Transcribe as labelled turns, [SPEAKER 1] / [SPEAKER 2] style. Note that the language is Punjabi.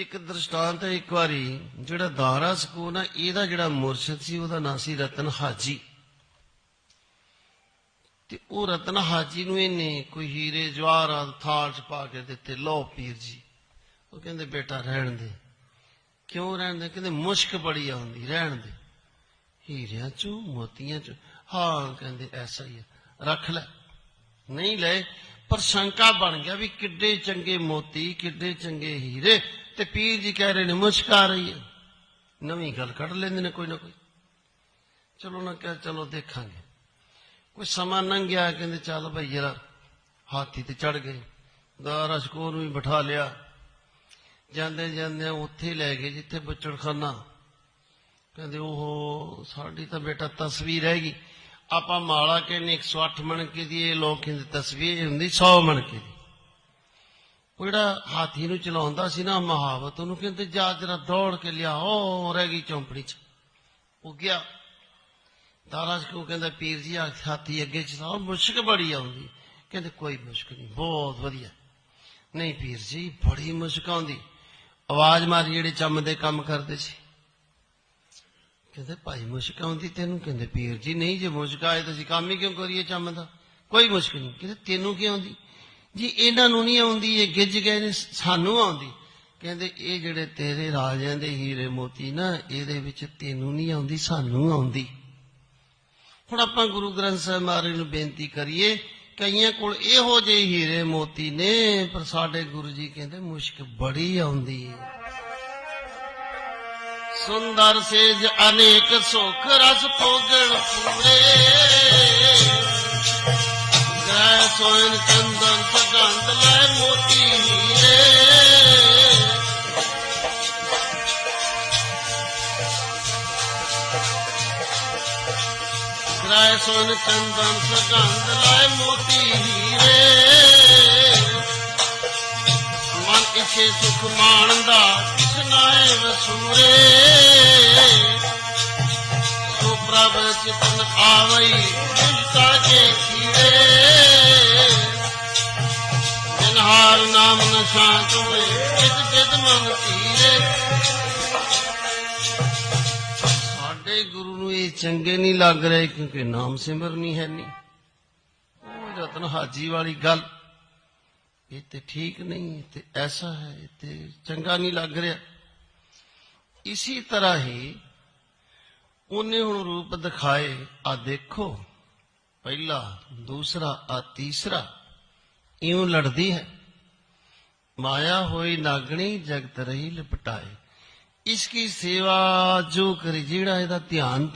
[SPEAKER 1] ਇੱਕ ਦ੍ਰਿਸ਼ਟਾਂਤ ਹੈ, ਇੱਕ ਵਾਰੀ ਜਿਹੜਾ ਦਾਰਾ ਸਕੂਨ ਆ, ਇਹਦਾ ਜਿਹੜਾ ਮੁਰਸ਼ਿਦ ਸੀ, ਉਹਦਾ ਨਾਂ ਸੀ ਰਤਨ ਹਾਜੀ। ਤੇ ਉਹ ਰਤਨ ਹਾਜੀ ਨੂੰ ਇਹਨੇ ਕੋਈ ਹੀਰੇ ਜਵਾਹਰਾਤ ਥਾਲ ਚ ਪਾ ਕੇ ਦਿੱਤੇ ਲੋ ਪੀਰ ਜੀ। ਉਹ ਕਹਿੰਦੇ, ਬੇਟਾ ਰਹਿਣ ਦੇ। ਕਿਉਂ ਰਹਿਣ ਦੇ? ਕਹਿੰਦੇ, ਮੁਸ਼ਕ ਬੜੀ ਆਉਂਦੀ ਰਹਿਣ ਦੇ। ਹੀਰਿਆਂ ਚੋਂ, ਮੋਤੀਆਂ ਚ। ਹਾਂ, ਕਹਿੰਦੇ, ਐਸਾ ਹੀ ਹੈ ਰੱਖ ਲੈ। ਨਹੀਂ ਲੈ ਪਰ ਸ਼ੰਕਾ ਬਣ ਗਿਆ ਵੀ ਕਿੱਡੇ ਚੰਗੇ ਮੋਤੀ, ਕਿੱਡੇ ਚੰਗੇ ਹੀਰੇ। ਤੇ ਪੀਰ ਜੀ ਕਹਿ ਰਹੇ ਨੇ, ਮੁਸ਼ਕ ਆ ਰਹੀ ਹੈ। ਨਵੀਂ ਗੱਲ ਕੱਢ ਲੈਂਦੇ ਨੇ ਕੋਈ ਨਾ ਕੋਈ। ਚਲੋ ਨਾ ਕਹਿ, ਚਲੋ ਦੇਖਾਂਗੇ। ਕੋਈ ਸਮਾਂ ਲੰਘਿਆ, ਕਹਿੰਦੇ, ਚੱਲ ਭਈ ਜਰਾ ਹਾਥੀ ਤੇ ਚੜ ਗਏ। ਦਾਰਾ ਸ਼ਕੋਰ ਨੂੰ ਵੀ ਬਿਠਾ ਲਿਆ। ਜਾਂਦੇ ਜਾਂਦੇ ਉੱਥੇ ਲੈ ਗਏ, ਜਿੱਥੇ ਬੁੱਚੜਖਾਨਾ। ਕਹਿੰਦੇ ਉਹ ਸਾਡੀ ਤਾਂ ਬੇਟਾ ਤਸਵੀਰ ਹੈਗੀ। ਆਪਾਂ ਮਾਲਾ ਕਹਿੰਦੇ 108 ਮਣਕੇ ਦੀ, ਇਹ ਲੋਕ ਕਹਿੰਦੇ ਤਸਵੀਰ ਹੁੰਦੀ 100 ਮਣਕੇ ਦੀ। ਉਹ ਜਿਹੜਾ ਹਾਥੀ ਨੂੰ ਚਲਾਉਂਦਾ ਸੀ ਨਾ ਮਹਾਵਤ, ਉਹਨੂੰ ਕਹਿੰਦੇ ਜਾ ਜਰਾ ਦੌੜ ਕੇ ਲਿਆ ਉਹ ਰਹਿ ਗਈ ਚੌਂਪੜੀ 'ਚ। ਉਹ ਗਿਆ। ਦਾਰਾਜ ਕੋ ਕਹਿੰਦਾ, ਪੀਰ ਜੀ ਆ ਹਾਥੀ ਅੱਗੇ ਚਲਾਓ, ਮੁਸ਼ਕ ਬੜੀ ਆਉਂਦੀ। ਕਹਿੰਦੇ, ਕੋਈ ਮੁਸ਼ਕ ਨਹੀਂ, ਬਹੁਤ ਵਧੀਆ। ਨਹੀਂ ਪੀਰ ਜੀ, ਬੜੀ ਮੁਸ਼ਕ ਆਉਂਦੀ। ਆਵਾਜ਼ ਮਾਰੀ ਜਿਹੜੇ ਚੰਮ ਦੇ ਕੰਮ ਕਰਦੇ ਸੀ। ਕਹਿੰਦੇ, ਭਾਈ, ਮੁਸ਼ਕ ਆਉਂਦੀ ਤੈਨੂੰ? ਕਹਿੰਦੇ, ਪੀਰ ਜੀ, ਨਹੀਂ ਜੇ ਮੁਸ਼ਕ ਆਏ ਤਾਂ ਅਸੀਂ ਕੰਮ ਹੀ ਕਿਉਂ ਕਰੀਏ ਚੰਮ ਦਾ? ਕੋਈ ਮੁਸ਼ਕ ਨਹੀਂ। ਕਹਿੰਦੇ, ਤੈਨੂੰ ਕੀ ਆਉਂਦੀ? ਜੀ, ਇਹਨਾਂ ਨੂੰ ਨਹੀਂ ਆਉਂਦੀ, ਇਹ ਗਿੱਜ ਗਏ ਨੇ, ਸਾਨੂੰ ਆਉਂਦੀ। ਕਹਿੰਦੇ, ਇਹ ਜਿਹੜੇ ਤੇਰੇ ਰਾਜਿਆਂ ਦੇ ਹੀਰੇ ਮੋਤੀ ਨਾ, ਇਹਦੇ ਵਿੱਚ ਤੈਨੂੰ ਨਹੀਂ ਆਉਂਦੀ, ਸਾਨੂੰ ਆਉਂਦੀ। ਹੁਣ ਆਪਾਂ ਗੁਰੂ ਗ੍ਰੰਥ ਸਾਹਿਬ ਮਹਾਰਾਜ ਨੂੰ ਬੇਨਤੀ ਕਰੀਏ, ਕਈਆਂ ਕੋਲ ਇਹੋ ਜਿਹੇ ਹੀਰੇ ਮੋਤੀ ਨੇ, ਪਰ ਸਾਡੇ ਗੁਰੂ ਜੀ ਕਹਿੰਦੇ, ਮੁਸ਼ਕ ਬੜੀ ਆਉਂਦੀ। ਹੈ ਸੁੰਦਰ ਸੇਜ ਅਨੇਕ ਸੁਖ ਰਸ ਭੋਗਣ ਪੂਰੇ। ਗ੍ਰਹਿ ਸੋਇਨ ਚੰਦਨ ਸੁਗੰਧ ਲੈ ਮੋਤੀ ਹੀਰੇ। ਗ੍ਰਹਿ ਸੋਇਨ ਚੰਦਨ ਸੁਗੰਧ ਲੈ ਮੋਤੀ ਹੀਰੇ। ਮਨ ਇਛੇ ਸੁਖ ਮਾਣਦਾ ਕਿਛ ਨਾਏ ਵਸੂਰੇ। ਸੋ ਪ੍ਰਭ ਚਿਤਨ ਆਵਈ ਜਿਸਤਾ ਕੇ ਖੀਰੇ ਨਾਮ ਨ ਸ਼ਾਂਤ ਜਿਤ ਜਿਤ ਮਨ ਧੀਰੇ। ਸਾਡੇ ਗੁਰੂ ਨੂੰ ਇਹ ਚੰਗੇ ਨਹੀਂ ਲੱਗ ਰਹੇ, ਕਿਉਂਕਿ ਨਾਮ ਸਿਮਰਨੀ ਹੈ ਨਹੀਂ ਉਹ ਰਤਨ ਹਾਜੀ ਵਾਲੀ ਗੱਲ, ਇਹ ਤੇ ਠੀਕ ਨਹੀਂ ਤੇ ਐਸਾ ਹੈ ਤੇ ਚੰਗਾ ਨਹੀਂ ਲੱਗ ਰਿਹਾ। ਇਸੇ ਤਰ੍ਹਾਂ ਹੀ ਉਹਨੇ ਹੁਣ ਰੂਪ ਦਿਖਾਏ ਆ ਦੇਖੋ। ਪਹਿਲਾ, ਦੂਸਰਾ ਆ ਤੀਸਰਾ ਇਉਂ ਲੜਦੀ ਹੈ। ਮਾਇਆ ਹੋਈ ਨਾਗਣੀ ਜਗਤ ਰਹੀ ਲਪਟਾਏ। ਇਸकी ਸੇਵਾ ਜੋ ਕਰੇ ਜਿਹੜਾ ਇਹਦਾ ਧਿਆਨ